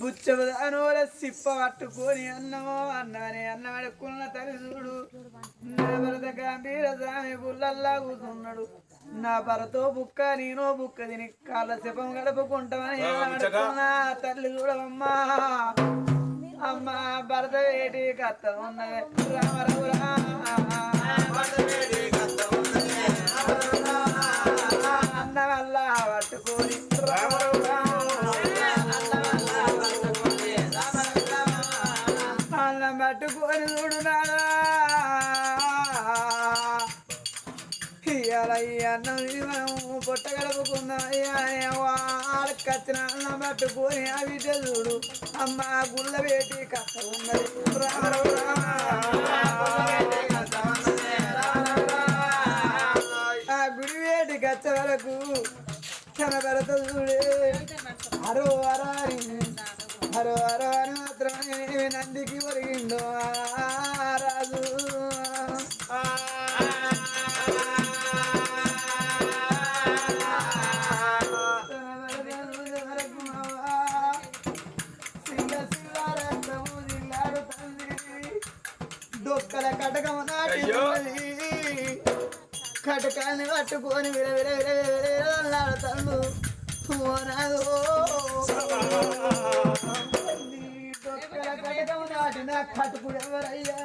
బుచ్చబదానోల sipper పట్టుకొని అన్నమో అన్నమని అన్నం అడుక్కున్న తల్లి చూడు. నా భరత గంభీర స్వామి గుళ్ళల్లా కూర్చున్నాడు. నా భరతో బుక్క నేనో బుక్క తిని కాళ్ళ శిపం గడుపుకుంటామని అడుక్కున్నా తల్లి చూడవమ్మా. అమ్మా భరత వేటి కత్త ఉన్నది. రామ అన్న వల్ల పట్టుకొని. రామ. ఇవాళ ఈ అన్నం ఇది మనం పొట్ట గడపుకుందాం ఆడకచ్చిన అన్నం పట్టుకొని ఆ బిడ్డ చూడు అమ్మ గుళ్ళ వేటి కథ ఉన్నది. రామ ఆ గుడి వేటి కచ్చ వరకు తన భరత చూడే. హరో హరారి హరో హరో అని మాత్రమే నందికి ఒరిగిండు. డొక్కల కటకము నాటి కటకాన్ని పట్టుకొని విర విర విర విర విరలాడుతాడు ఓనాదో డొక్కల కటకము నాటిన కటుకుడు ఎవరయ్యా?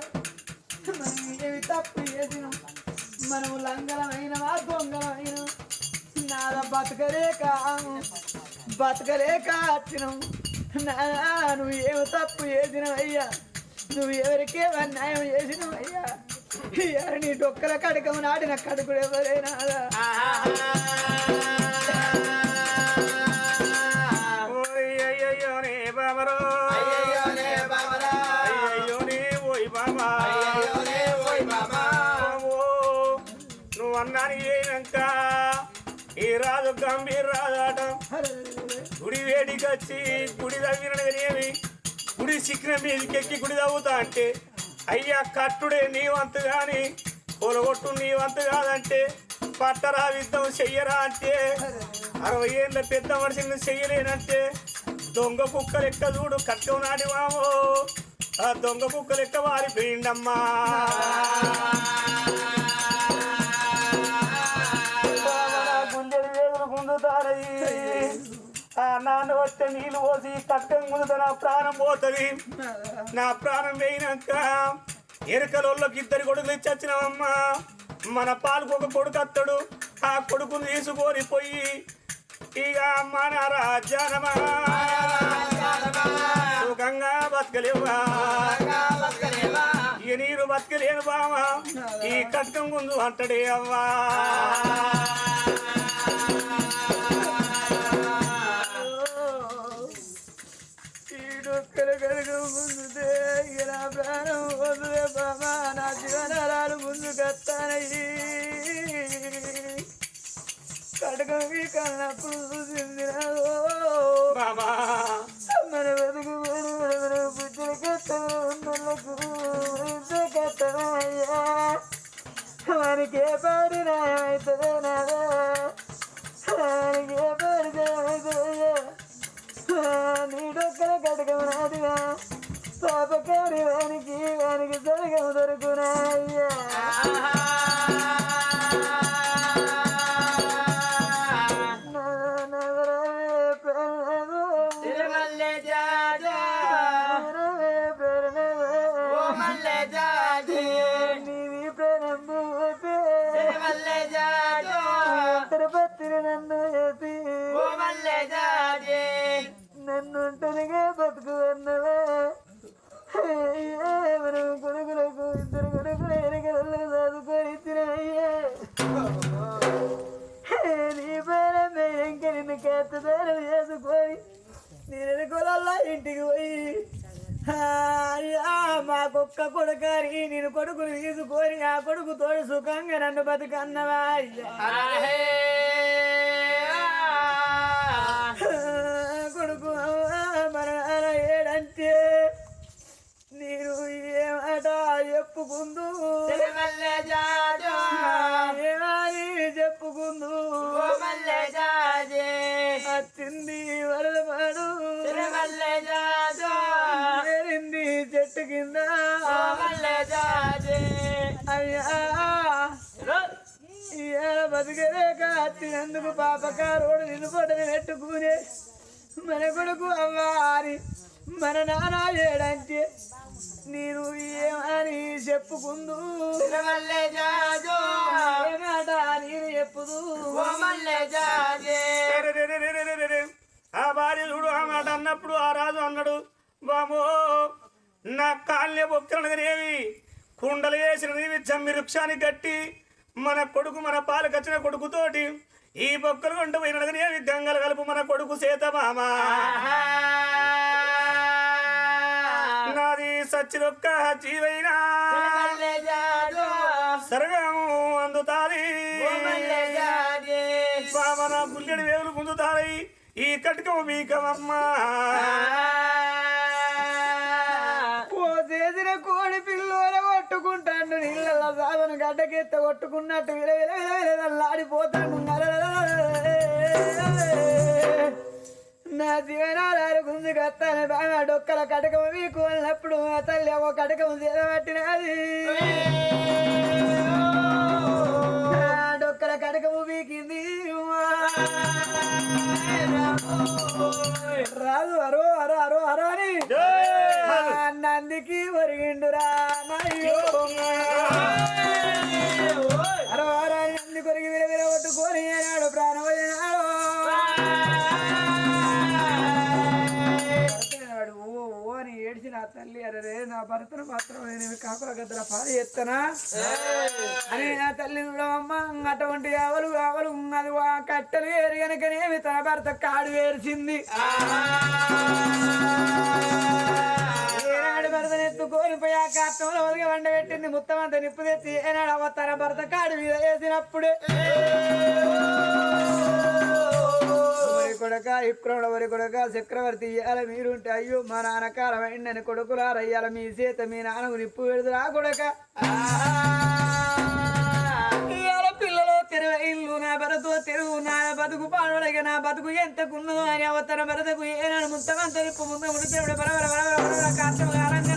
మనం ఏమి తప్పు చేసినాం? మనము లంగలమైన దొంగలమైన నాద బతకలేక బతకలేక వచ్చినాం నానా నువ్వు ఏమి తప్పు చేసినవయ్యా? నువ్వు ఎవరికే అన్యాయం చేసినవయ్యా ఇయ్యాల నీ డొక్కల కడకము నాటిన కడుకుడు ఎవరైనా నువ్వు అన్నాని అయినాక ఈ రాజు గంభీర రాజాట. గుడి వేడికి వచ్చి గుడి తవ్వినవి గుడి చిక్కిన మీదకెక్కి గుడి తవ్వుతా అంటే అయ్యా కట్టుడే నీవంత కానీ గాని పొలగొట్టు నీవంతు కాదంటే పట్టరా విద్దం చెయ్యరా అంటే అరవై ఏళ్ళ పెద్ద మనిషిని చెయ్యలేనంటే దొంగ కుక్క లెక్క చూడు కట్టం నాటి మామో ఆ దొంగ కుక్క లెక్క వారిపోయిండమ్మా. నీళ్ళు పోసి కట్టం గుందుతా నా ప్రాణం పోతుంది. నా ప్రాణం పోయినాక ఎరకలోళ్ళకి ఇద్దరు కొడుకులు ఇచ్చొచ్చినామమ్మా మన పాలకు ఒక కొడుకు అత్తడు. ఆ కొడుకును తీసుకొని పోయి ఇక మన రాజ్యానమా సుఖంగా బతకలేవా ఇక నీరు బతకలేను బావా. ఈ కట్టం ముందు అంటడే అవ్వా. కడకమి కన్నప్పుడు చూసింది నాదో బాబా మన బతుకు బుద్ధుల ఏ పాడి న్యాయమవుతుందో నాదా. మనకి ఏ పాడి న్యాయమవుతుందయ్యా నీ డొక్కల కటకం నాదిగా పాపకారి వానికి వానికి మా కుక్క కొడుకని నేను కొడుకుని తీసుకొని ఆ కొడుకు తోడు సుఖంగా నన్ను బతుకన్నవా? కొడుకు మన ఏడంటే నేను ఏమాట చెప్పుకుందు చెట్టు కింద. అయ్యా. బతికలేక అత్తినందుకు పాపకారోడు నిన్ను పొట్టని పెట్టుకునే మన కొడుకు అవ్వాలి? మన నాన్న ఏడంటే నేను ఏమని చెప్పుకుందు? మాట నేను చెప్పుదు? ఆ భార్య చూడు ఆ మాట అన్నప్పుడు ఆ రాజు అన్నాడు బామో నా కాళ్ళే బొక్కలనేవి కుండలు వేసినవి జమ్మి వృక్షానికి కట్టి మన కొడుకు మన పాలు కచ్చిన కొడుకుతోటి ఈ బొక్కలు కొంట పోయిననేవి గంగలు కలుపు మన కొడుకు సేత మామ నాది సచ్చిరొక్క జీవైనా. సరగము అందుతాది. బామ నా గుల్లెడి వేవులు పొందుతాయి ఈ కటకము మీకమమ్మా. కొట్టుకుంటాడు నీళ్ళ సాధన గడ్డకెత్త కొట్టుకున్నట్టు విల నా జీవనాధారు గుంజు కత్తాను బాగా డొక్కల కటకం మీకు అన్నప్పుడు ఆ తల్లి ఒక కటకం చేరబట్టినది డొక్కల కటకము వీకింది రాదు అరో అరో అరో అరో అని మీదికి ఒరిగిండురా అరవారా నా తల్లి అరే నా భర్తను మాత్రం నేను పాలు అని నా తల్లి అమ్మ అటువంటి ఆవలు ఆవలు ఉన్నది ఆ కట్టెలు కనుక కనుకనేమి తన భర్త కాడు వేరిసింది ఏనాడు భర్తను ఎత్తుకొని ఒదిగి వండ పెట్టింది మొత్తం అంతా నిప్పు తెచ్చి ఏనాడు అవ్వ తన భర్త కాడు మీద వేసినప్పుడు. కొడక ఇక్రముడ వరి కొడక చక్రవర్తి ఇయ్యాల మీరుంటే అయ్యో మా నాన్న కాలమైందని కొడుకులార రయ్యాల మీ చేత మీ నాన్నకు నిప్పు పెడుతురా కొడక. పిల్లలు ఇల్లు నా బతుకు తెరువు నా బతుకు పాడవడగా నా బతుకు ఎంతకున్నదో అని అవతర బరదకు ఏనాడు ముంతమంత నిప్పు ముందు ముడితే బరబర బరబర బరబర కాష్టం కారంగా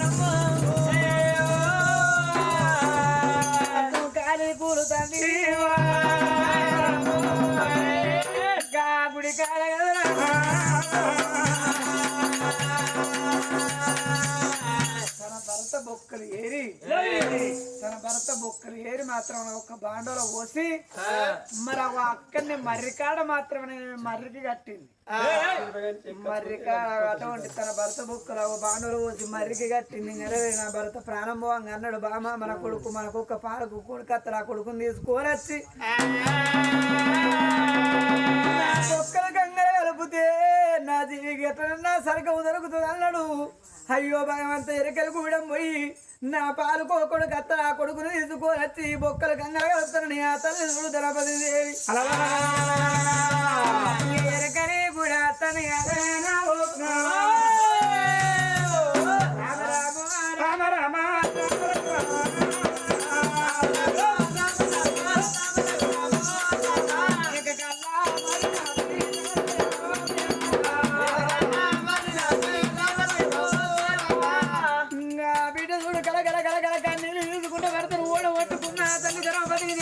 మాత్రం ఒక బాండోలో పోసి మరి ఆ అక్కడిని మర్రికాడ మాత్రమే మర్రికి కట్టింది. మర్రికాడ అటువంటి తన భర్త బొక్కలు ఒక బాండోలో పోసి మర్రికి కట్టింది. అరే నా భర్త ప్రాణం పోవంగా అన్నాడు. బామ మన కొడుకు మన కుక్క పాల కుక్కుడు కత్తలు ఆ కొడుకుని తీసుకొని వచ్చి ఒక్కల గంగలు కలిపితే నా ఎట్లన్నా సరిగ్గా అయ్యో భగవంత ఎరకలు కూడా పోయి నా పాలు కోకొడు కత్త ఆ కొడుకుని తీసుకొని వచ్చి బొక్కలు గంగలు కలుపుతాను నీ ఆ తల్లి చూడు ద్రౌపది దేవి. ఎరకని కూడా తన బిడ్డ చూడు కల కల కల కల కన్నీళ్ళు తీసుకుంటే భర్తను ఓడ పట్టుకున్న తల్లి తల్లి బతికి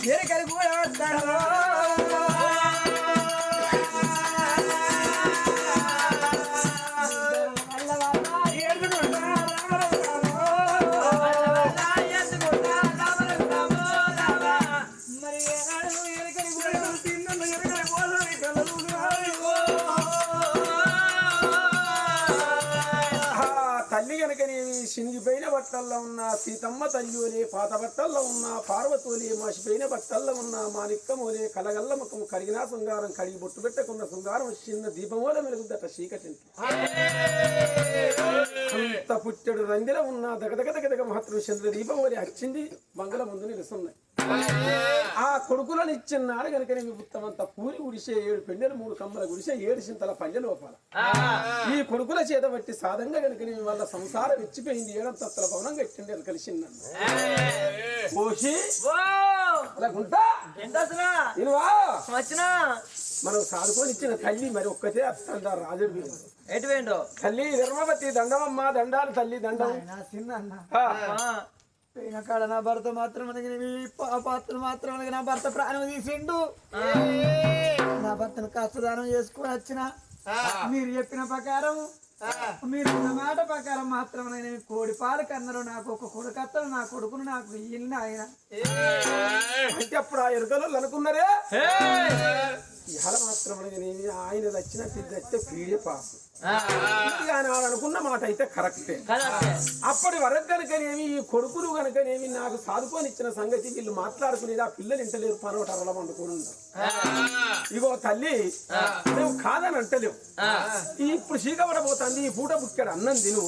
దేవి కలిగి కూడా బట్టల్లో ఉన్న సీతమ్మ తల్లివలే పాత బట్టల్లో ఉన్న పార్వతోలే మసిపోయిన బట్టల్లో ఉన్న మాణిక్కమోలే కలగల్ల ముఖం కడిగినా శృంగారం కడిగి బొట్టు పెట్టకున్న శృంగారం చిన్న దీపమూల మెరుగుదట చీకటింటి. అంత పుట్టెడు రందిలో ఉన్న దగదగ దగదగ మహత్వం చంద్ర దీపం వలె వచ్చింది మంగళ ముందు నిలుస్తున్నాయి. ఆ కొడుకులను ఇచ్చిన్నాడు కనుక నీ ఉత్తమంత పూరి గుడిసే ఏడు పెండెలు మూడు కమ్మల గుడిసే ఏడు చింతల పల్లె లోపల. ఈ కొడుకుల చేత బట్టి సాధంగా కనుక నీ వాళ్ళ సంసారం ఇచ్చిపోయింది. ఏడంతస్తుల భవనం కట్టిండి అది కలిసి మనం సాదుకొని ఇచ్చిన తల్లి మరి ఒక్కతే అత్తందా రాజుడు. ఎటు తల్లి ధర్మవతి దండమమ్మ దండాలు తల్లి దండం. చిన్న అన్న. ఆ, పోయిన కాడ నా భర్త మాత్రం అనగా నీ పా- పాత్ర మాత్రం అనగా నా భర్త ప్రాణం తీసిండు. నా భర్తను కష్టదానం చేసుకొని వచ్చిన. మీరు చెప్పిన ప్రకారం మీరు ఉన్న మాట ప్రకారం మాత్రం నేను కోడి పాలు కన్నారు నాకు ఒక కొడుకు అత్తడు నా కొడుకును నాకు ఇల్లు ఆయన అంటే అప్పుడు ఆ ఎరుకలు అనుకున్నారే నేను ఆయన వచ్చిన వస్తే పీడే ఆయన వాళ్ళు అనుకున్న మాట అయితే కరెక్టే. అప్పటి వరకు కనుకనేమి ఈ కొడుకులు కనుకనేమి నాకు సాదుకొని ఇచ్చిన సంగతి వీళ్ళు మాట్లాడుకునేది ఆ పిల్లలు ఇంటలేరు పనోట అరల వండుకొని ఉన్నారు. ఇగో తల్లి నువ్వు కాదని అంటలేవు. ఇప్పుడు చీకబడబోతుంది ఈ పూట బుక్కాడు అన్నం తిను.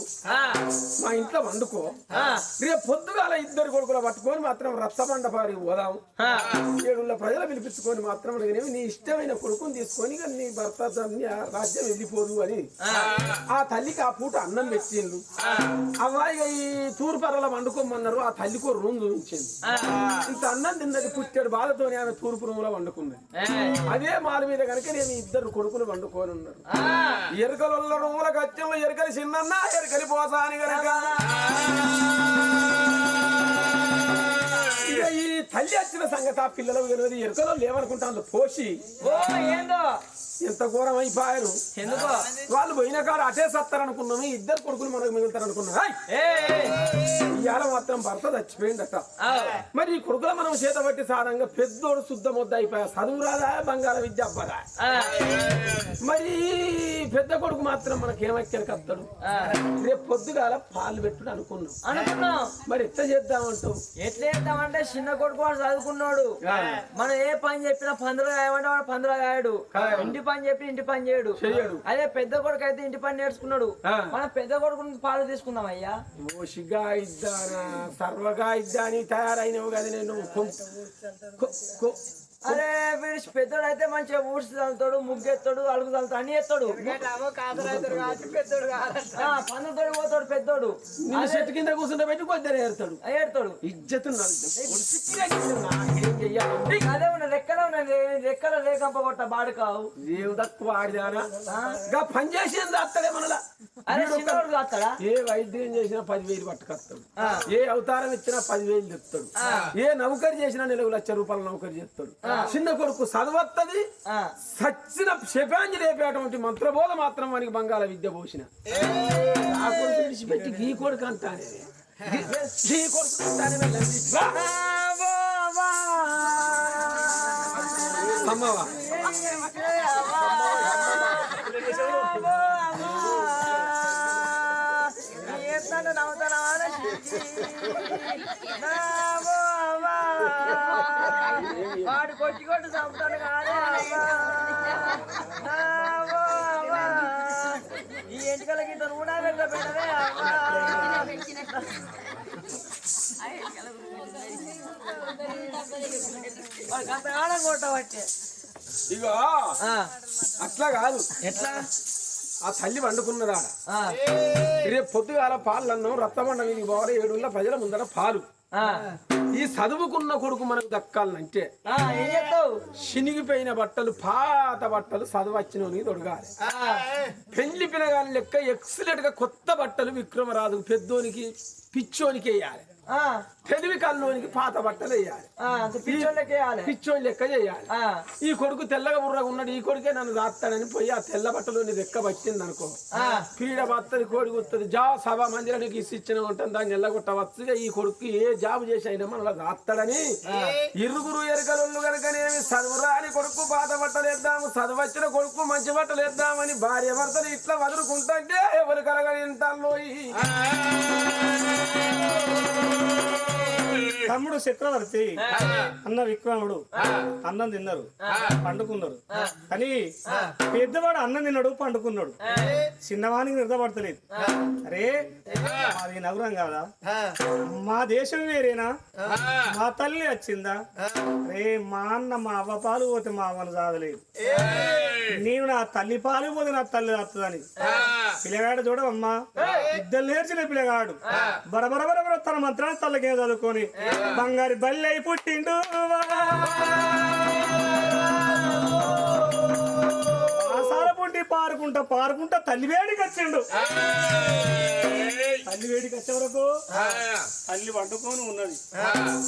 మా ఇంట్లో వండుకో. రేపు పొద్దుగాల ఇద్దరు కొడుకులు పట్టుకొని మాత్రం రచ్చబండ పారి పోదాం. ఏడుళ్ళ ప్రజలు పిలిపించుకొని మాత్రం నీ ఇష్టమైన కొడుకుని తీసుకొని నీ భర్త రాజ్యం వెళ్ళిపోదు అని. ఆ. తల్లికి ఆ పూట అన్నం పెట్టిండ్రు అవ్వాయిగా ఈ తూర్పరల వండుకోమన్నారు ఆ తల్లికి ఒక రూమ్ చూపించింది. ఇంత అన్నం తిన్నది పుట్టాడు బాధతోనే ఆమె తూర్పు రూమ్లో వండుకున్నది అదే మాల మీద కనుక నేను ఇద్దరు కొడుకులు వండుకొని ఉన్నారు ఎరకల రూముల గత్యంలో ఎరకలి చిన్న ఎరకలి పోసాని గనక వచ్చిన సంగతి ఆ పిల్లలు తెలియదు. ఎరకలో లేవనుకుంటాను పోసి ఓ ఏందో? ఎంత ఘోరం అయిపోయారు ఎందుకో? వాళ్ళు పోయిన కాడ అటే సత్తారనుకున్నాము ఇద్దరు కొడుకులు మనకు మిగులుతారు అనుకున్నా ఏ ఇవాళ మాత్రం భర్త చచ్చిపోయిందట. మరి ఈ కొడుకుల మనం చేత పట్టి సారంగా పెద్దోడు శుద్ధ ముద్ద అయిపోయా. చదువు రాదా? బంగాళ విద్య మరి పెద్ద కొడుకు మాత్రం మనకి ఏమక్కడికి వస్తాడు రేపు పొద్దుగాల పాలు పెట్టుడు అనుకున్నాం. అనుకున్నాం. మరి ఎట్లా చేద్దామంటావు ఎట్లా చేద్దామంటే చిన్న కొడుకు వాడు చదువుకున్నాడు. మనం ఏ పని చెప్పినా పందులు కాయమంటే వాడు పందులు కాయడు. ఇంటి పని చెప్పి ఇంటి పని చేయడు. అదే పెద్ద కొడుకు అయితే ఇంటి పని నేర్చుకున్నాడు. మన పెద్ద కొడుకు పాలు తీసుకుందాం అయ్యా. మోషిగా ఇద్దానా? సర్వగా ఇద్దా అని తయారైనవు కదా నేను. అరే వీడు పెద్దోడు అయితే మంచిగా ఊడ్చి చల్లుతాడు ముగ్గెత్తాడు అడుగు చల్లుతాడు అన్ని ఎత్తాడు. ఆ, పందులతోటి పోతాడు పెద్దోడు. నిన్ను చెట్టు కింద కూర్చుంటే పెట్టి కొద్దిగా ఏడతాడు. ఇజ్జతు నాకేం చెయ్యాలి? అదే ఉన్న రెక్కలో ఉన్నది రెక్కలో లేకంప కొట్ట బాడు కావు దేవు తక్కువ ఆడిదానా గా పని చేసేది అత్తడే మనలా. అరే చిన్నోడు కాస్తాడా ఏ వైద్యం చేసినా పదివేలు పట్టుకొస్తాడు. ఏ అవతారం ఇచ్చినా పదివేలు చెప్తాడు ఏ నౌకరి చేసినా నెలకు లక్ష రూపాయల నౌకరి చేస్తాడు. చిన్న కొడుకు చదవత్తది. సచ్చిన శపాంజి రేపేటువంటి మంత్రబోధ మాత్రం మనకి బంగాళ విద్య పోసిన. ఆ కొడుకు విడిచిపెట్టి ఈ కొడుకు అంటానే. ఈ కొడుకు అంటానే అమ్మవా వాడు కొట్టి కొట్టి చంపుతాడు కానీ అవ్వా. నావో అవ్వా. ఈ ఎంటికలకి ఇతను కూడా పెట్టబెట్టవే అవ్వా ఇగో అట్లా కాదు. ఎట్లా? ఆ తల్లి వండుకున్నదా రేపు పొద్దుగాల పాలు అన్నం రత్తమండ మీదకి పోవాలి ఏడుళ్ళ ప్రజల ముందర పాలు. ఈ చదువుకున్న కొడుకు మనకు దక్కాలంటే చినిగిపోయిన బట్టలు పాత బట్టలు చదువచ్చినోనికి తొడగాలి. పెళ్ళి పిల్లగాని లెక్క ఎక్సలెంట్గా కొత్త బట్టలు విక్రమరాజు పెద్దోనికి పిచ్చోనికి వేయాలి. తెలివి కల్లోనికి పాత బట్టలు వేయాలి. పిచ్చోని లెక్క చేయాలి. ఈ కొడుకు తెల్లగా బుర్రగా ఉన్నాడు ఈ కొడుకే నన్ను రాస్తాడని పోయి ఆ తెల్ల బట్టలు రెక్క పట్టింది అనుకో పీడ బత్తది కోడి గుత్తది జా సభ మందిరానికి ఇచ్చిన ఉంటాం దాన్ని ఎల్లగొట్టవచ్చుగా ఈ కొడుకు ఏ జాబు చేసి అయినా మనలో రాస్తాడని ఇరుగురు ఎరకలు కనుకనేమి చదువురాని కొడుకు పాత బట్టలు వేద్దాము చదవచ్చిన కొడుకు మంచి బట్టలు వేద్దామని భార్య భర్తలు ఇట్లా వదులుకుంటుంటే ఎవరు కలగని ఇంటాల్లో తమ్ముడు చక్రవర్తి అన్న విక్రముడు. అన్నం తిన్నారు. పండుకున్నారు. కానీ పెద్దవాడు అన్నం తిన్నాడు పండుకున్నాడు. చిన్నవానికి నిద్రపడతలేదు అరే మాది నగరం కాదా? మా దేశం వేరేనా? మా తల్లి వచ్చిందా? రే మా అన్న మా అవ్వ పాలు పోతే మా అవ్వను సాగలేదు నేను నా తల్లి పాలు పోతే నా తల్లి వస్తుందని పిల్లగాడు చూడవమ్మా. ఇద్దరు నేర్చిన పిల్లగాడు. బరబర బరబర తన మంత్రాన్ని తల్లకే చదువుకొని బంగారు బల్లై పుట్టిండు. ఆసార పుట్టి పారుకుంటా పారుకుంటా తల్లి వేడికి వచ్చిండు. తల్లి వేడికి వచ్చే వరకు తల్లి వండుకొని ఉన్నది.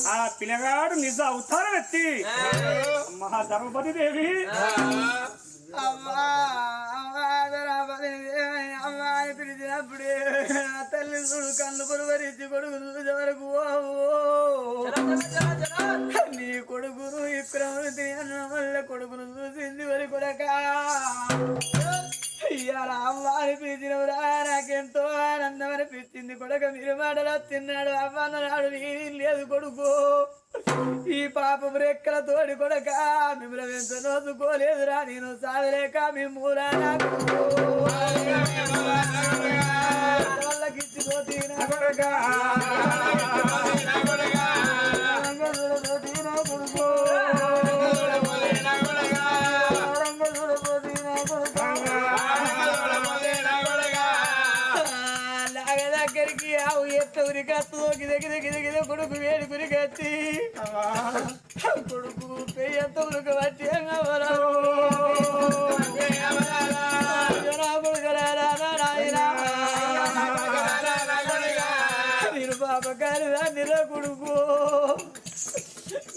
ఆ. పిల్లగాడు నిజ అవతారం ఎత్తి మహా ధర్మపతి దేవి అమ్మా. అప్పుడే నా తల్లి చూడు కళ్ళు పురువరించి కొడుకు చూసే వరకు నీ కొడుకును విక్రమృతి అన్న వల్ల కొడుకును చూసింది వరకు కొడక ఇవాళ అమ్మ నాకెంతో ఆనందం అనిపించింది. కొడక మీరు మాటలో తిన్నాడు. అమ్మ నాడు నేను లేదు కొడుకు. ఈ పాప రెక్కల తోడి కొడక మిమ్మల్ని ఎంత నోచుకోలేదురా. నేను సాగలేక మీ మూలా నాకు వాళ్ళకిచ్చిపోతీ నా కొడక?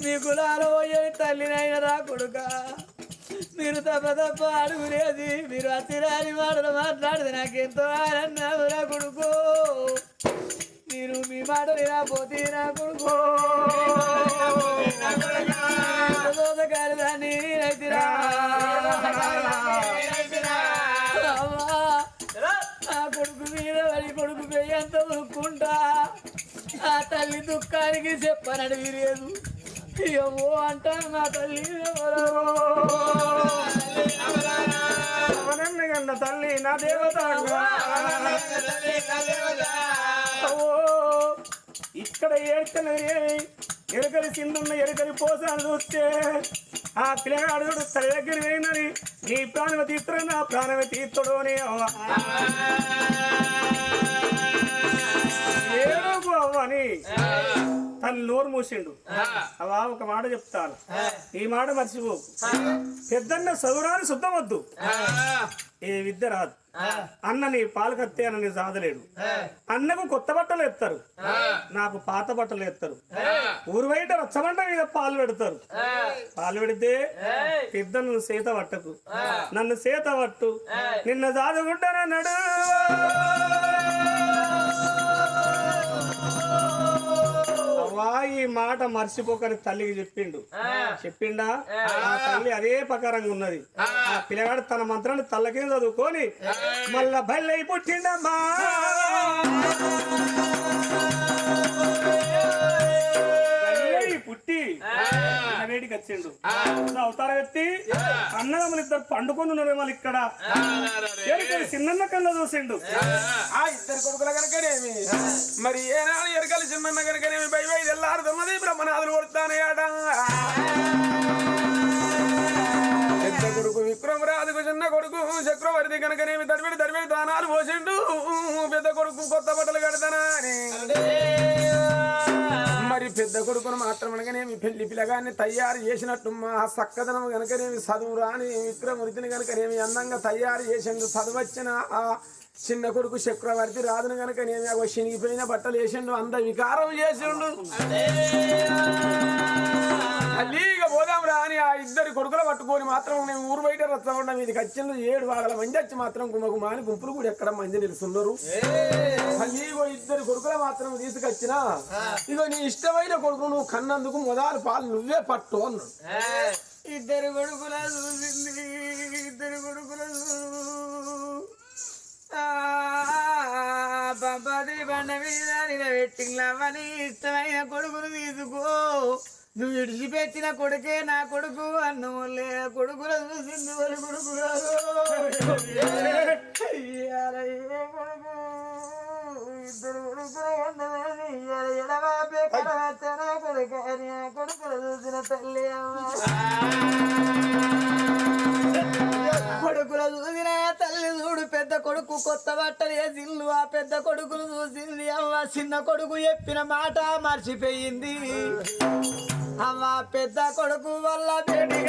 మీ కులాలో పోయే తల్లినైనా రా కొడుక? మీరు తప్ప తప్ప అడుగులేదు. మీరు అతిరాని మాటలు మాట్లాడితే నాకెంతో ఆనందం రా కొడుకు. మీరు మీ మాట వినపోతే నా కొడుకు. దోసకారదాన్ని నేనైతిరా అమ్మా, ఆ కొడుకు మీద వాడి కొడుకు పెయ్యంత ఊరుకుంటా ఆ తల్లి దుఃఖానికి చెప్పనడు లేదు. ఏమో అంటాను నా తల్లి ఎవరో? కన్న తల్లి నా దేవత ఓ, ఇక్కడ ఏడ్చినది ఎరకలి కిందున్న ఎరకలి పోసాను చూస్తే ఆ పిల్లగాడు చూడు తల్లి దగ్గర పోయినది. నీ ప్రాణమ తీస్తుడు నా ప్రాణమ తీస్తుడు అని అవ్వ అవ్వ అని తను నోరు మూసిండు. అవా ఒక మాట చెప్తాను ఈ మాట మర్చిపో. పెద్దన్న చదువురాని శుద్ధమద్దు. ఏ విద్య రాదు. అన్న నీ పాలు కత్తే అన్న నీ సాధలేడు అన్నకు కొత్త బట్టలు ఎత్తారు. నాకు పాత బట్టలు ఎత్తారు. ఊరు బయట రచ్చబండ మీద పాలు పెడతారు. పాలు పెడితే పెద్దను సేత పట్టకు. నన్ను సేత పట్టు. నిన్న సాదుకుంటానన్నాడు ఈ మాట మర్చిపోకని తల్లికి చెప్పిండు. చెప్పిండా? ఆ. తల్లి అదే ప్రకారంగా ఉన్నది. ఆ. పిల్లగాడు తన మంత్రాన్ని తల్లకి చదువుకొని మళ్ళా బల్లై పుట్టిండమ్మా. పుట్టి వేడికి వచ్చిండు. అవతారం ఎత్తి అన్నదమ్ములు ఇద్దరు పండుకొని ఉన్నారు వాళ్ళు ఇక్కడ. చిన్న కళ్ళ చూసిండు. ఆ ఇద్దరు కొడుకుల కనుకనేమి మరి ఏనాడు ఎరకలు చిన్న కనుకనేమి బై బై తెల్లారుతున్నది బ్రహ్మనాథులు కొడతానయాట పెద్ద కొడుకు విక్రమరాజుకు చిన్న కొడుకు చక్రవర్తి కనుకనేమి తడిపెడి తడిపెడి దానాలు పోసిండు. పెద్ద కొడుకు కొత్త బట్టలు కడతానా అని మరి పెద్ద కొడుకును మాత్రం అనగానేమి పెళ్ళి పిల్లగాన్ని తయారు చేసినట్టు మా సక్కదనం కనుకనేమి చదువు రాని విక్రమృతిని కనుకనేమి అందంగా తయారు చేసిండు. చదువు వచ్చిన ఆ చిన్న కొడుకు చక్రవర్తి రాదును కనుకనేమి అగో శనిగిపోయిన బట్టలు వేసిండు అంద వికారం చేసిండు పట్టుకొని మాత్రం నేను ఊరు బయట రచ్చకుండా మీదకి వచ్చిండు ఏడు వాగల మంది వచ్చి మాత్రం గుమ్మగుమ అని గుంపులు కూడా ఎక్కడ మంది నిలుస్తున్నారు. అల్లీగో ఇద్దరు కొడుకులు మాత్రం తీసుకొచ్చిన. ఇగో నీ ఇష్టమైన కొడుకు నువ్వు కన్నందుకు మొదలు పాలు నువ్వే పట్టు అన్నాడు. ఇద్దరు కొడుకుల చూసింది ఇద్దరు కొడుకుల పంపది బండ మీద నిలబెట్టింగ్లవని ఇష్టమైన కొడుకును తీసుకో. నువ్వు విడిచిపెట్టిన కొడుకే నా కొడుకు అన్నములే కొడుకుల చూసింది వారి కొడుకు? ఇద్దరు కొడుకులు ఉన్నదని ఇయ్యాల ఎడవాపే కడవచ్చన కొడుకు అని ఆ కొడుకుల చూసిన తల్లి కొడుకుల చూసిన తల్లి చూడు పెద్ద కొడుకు కొత్త బట్టలు వేసిల్లు ఆ పెద్ద కొడుకును చూసింది అమ్మ. చిన్న కొడుకు చెప్పిన మాట మర్చిపోయింది. అమ్మ పెద్ద కొడుకు వల్ల బేటి